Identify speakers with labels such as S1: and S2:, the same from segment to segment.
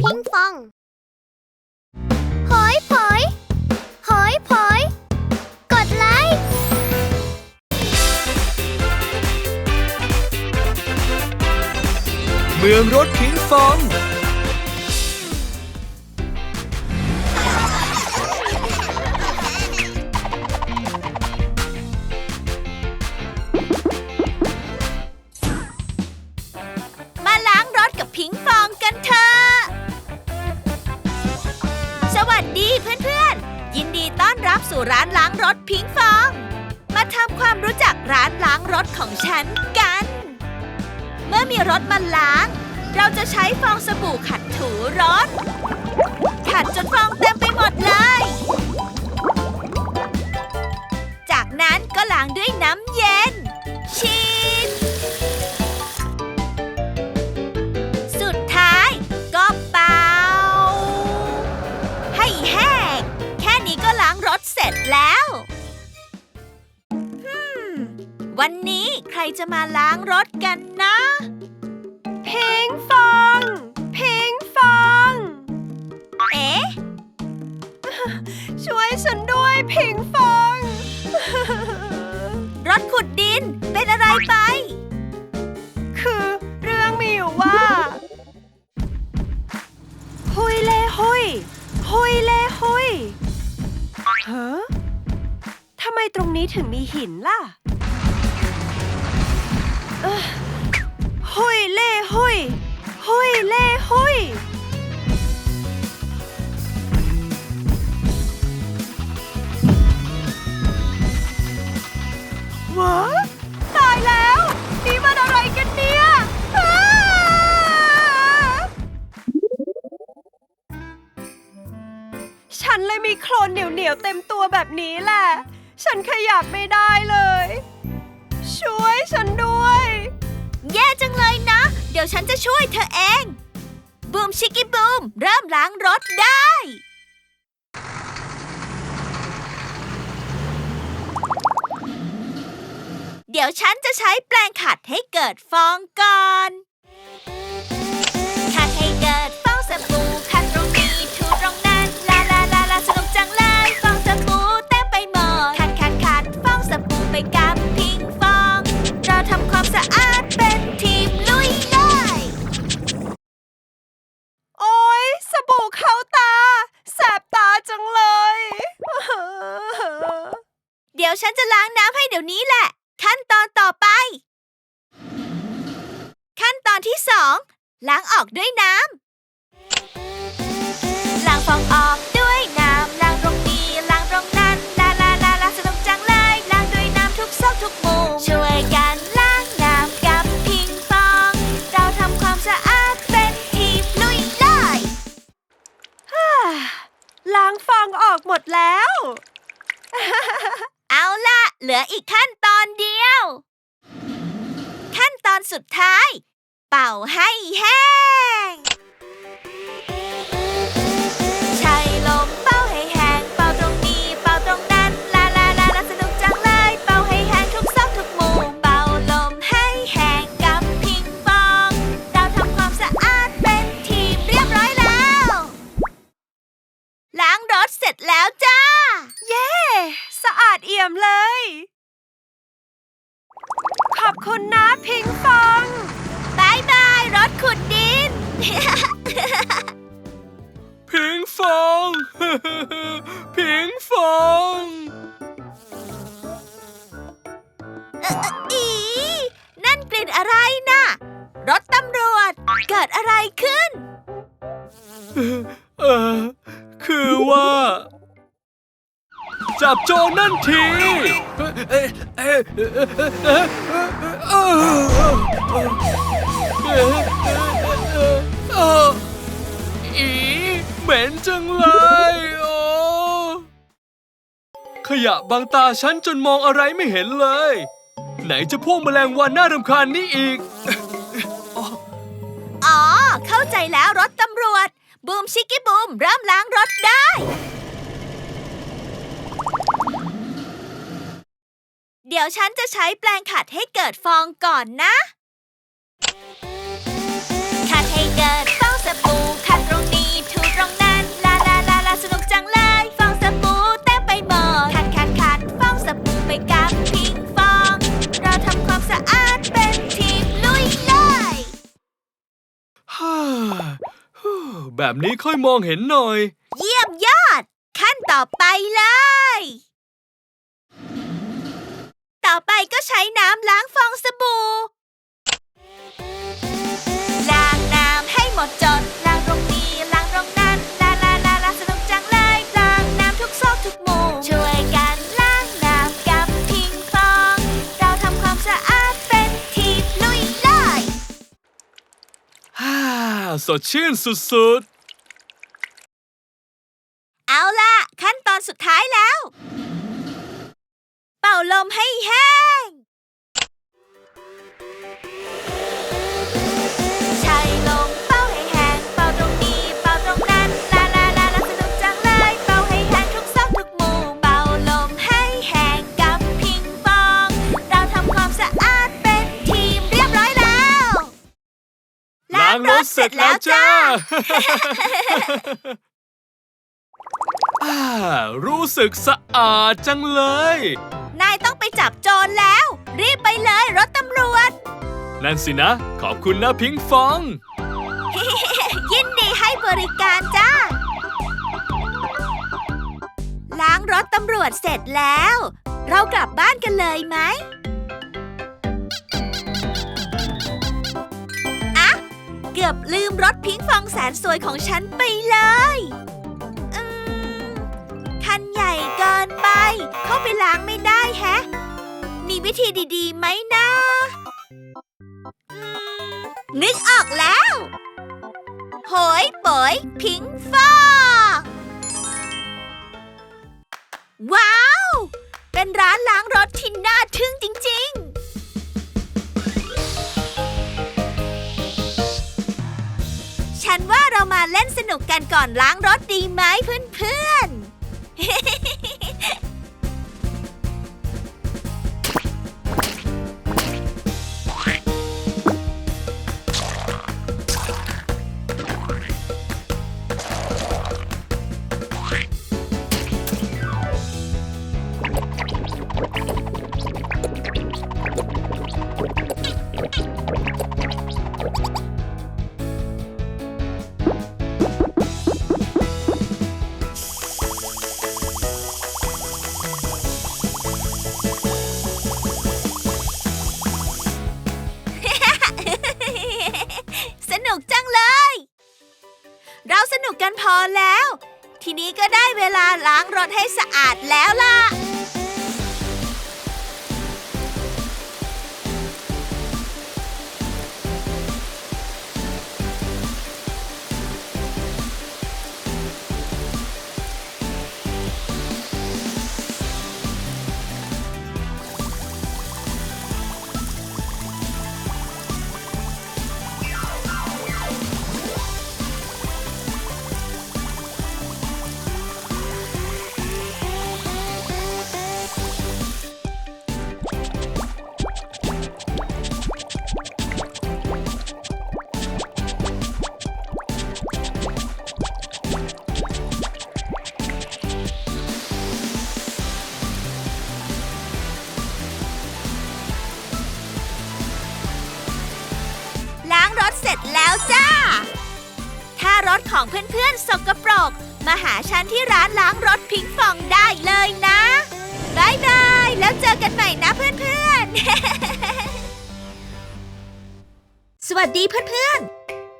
S1: พิงฟองหอยผอยหอยผอย กดไลค์
S2: เมืองรถพิงฟอง
S3: สู่ร้านล้างรถพิงฟอง มาทำความรู้จักร้านล้างรถของฉันกัน เมื่อมีรถมาล้าง เราจะใช้ฟองสบู่ขัดถูรถ ขัดจนฟองเต็มไปหมดเลย จากนั้นก็ล้างด้วยน้ำเย็น วันนี้ใครจะมาล้างรถกันนะ
S4: เพลงฟอง เพลงฟอง
S3: เอ๊ะ
S4: ช่วยฉันด้วยเพลงฟอง
S3: รถขุดดินเป็นอะไรไป
S4: คือเรื่องมีอยู่ว่าหุยเล่หุยหุยเล่หุยเฮ้อทำไมตรงนี้ถึงมีหินล่ะ เอ้อหุยเล่หุยหุยเล่หุยว้าตายแล้ว นี่มันอะไรกันเนี่ยอ้าฉันเลยมีโคลนเหนียวๆเต็มตัวแบบนี้แหละ ฉันขยับไม่ได้เลย ช่วยฉันด้วย
S3: แย่จัง เลยนะ เดี๋ยวฉันจะช่วยเธอเอง บูมชิกกี้บูม เริ่มล้างรถได้ เดี๋ยวฉันจะใช้แปรงขัดให้เกิดฟองก่อน ล้างออกด้วยน้ำล้างฟองออกด้วยน้ำล้างตรงนี้ล้างตรงนั้นลาลาลาลาสนุกจังเลยล้างด้วยน้ำทุกซอกทุกมุมช่วยกันล้างน้ำกับพิงฟอง เราทำความสะอาดเป็นทีมลุยเลย
S4: ล้างฟองออกหมดแล้ว
S3: เอาล่ะเหลืออีกขั้นตอนเดียว ขั้นตอนสุดท้าย เป่าให้แห้ง ใช้ลมเป่าให้แห้ง เป่าตรงนี้ เป่าตรงนั้น ลาลาลาลาสนุกจังเลย เป่าให้แห้งทุกซอกทุกมุม เป่าลมให้แห้งกับพิงฟอง เราทำความสะอาดเป็นทีมเรียบร้อยแล้ว ล้างรถเสร็จแล้วจ้า
S4: เย้ สะอาดเอี่ยมเลย ขอบคุณนะพิงฟอง
S3: รถขุดดิน
S2: พิงฟองพิงฟอง
S3: อีนั่นกลิ่นอะไรน่ะ รถตำรวจ เกิดอะไรขึ้น
S2: เออ คือว่า จับโจรนั่นที เอ๊ะเอ๊ะ เอออีเหม็นจังเลยโอ้ขยะบังตาฉันจนมองอะไรไม่เห็นเลย ไหนจะพวกแมลงวันน่ารำคาญนี่อีก
S3: อ๋อ เข้าใจแล้วรถตำรวจ บูมชิกกี้บูมเริ่มล้างรถได้ เดี๋ยวฉันจะใช้แปรงขัดให้เกิดฟองก่อนนะ
S2: แบบนี้ค่อยมองเห็นหน่อย
S3: เยี่ยมยอด ขั้นต่อไปเลย ต่อไปก็ใช้น้ำล้างฟองสบู่ ล้างน้ำให้หมดจด ล้างตรงนี้ ล้างตรงนั้น ลาลาลาลาสนุกจังเลย ล้างน้ำทุกซอกทุกมุม ช่วยกันล้างน้ำกับพิงฟอง เราทำความสะอาดเป็นทีมลุยเลย
S2: ฮ่า สดชื่นสุด
S3: เอาล่ะ ขั้นตอนสุดท้ายแล้ว เป่าลมให้แห้ง ใช้ลมเป่าให้แห้ง เป่าตรงนี้ เป่าตรงนั้น ลาลาลาลาสนุกจังเลย เป่าให้แห้งทุกซอกทุกมุมเป่าลมให้แห้งกับพิงฟอง เราทำความสะอาดเป็นทีมเรียบร้อยแล้ว
S2: ๆล้างรถเสร็จแล้วจ้าอ่า รู้สึกสะอาดจังเลย
S3: นายต้องไปจับโจรแล้ว รีบไปเลยรถตำรวจ
S2: นั่นสินะ ขอบคุณนะพิงฟอง
S3: ยินดีให้บริการจ้า ล้างรถตำรวจเสร็จแล้ว เรากลับบ้านกันเลยไหมอะเกือบลืมรถพิงค์ฟองแสนสวยของฉันไปเลยอืมันใหญ่เกินไป เข้าไปล้างไม่ได้แฮะ มีวิธีดีๆไหมนะนึกออกแล้วโหยโปอยพิงฟองว้าว เป็นร้านล้างรถที่น่าทึ่งจริง ๆฉันว่าเรามาเล่นสนุกกันก่อนล้างรถดีไหมเพื่อนๆ แล้ว ทีนี้ก็ได้เวลาล้างรถให้สะอาดแล้วล่ะ ของเพื่อนๆ สกปรก มาหาฉันที่ร้านล้างรถพิงฟองได้เลยนะบายบาย แล้วเจอกันใหม่นะเพื่อนๆ สวัสดีเพื่อน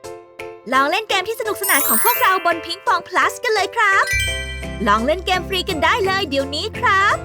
S3: ๆ ลองเล่นเกมที่สนุกสนานของพวกเราบนพิงฟอง plus กันเลยครับ ลองเล่นเกมฟรีกันได้เลยเดี๋ยวนี้ครับ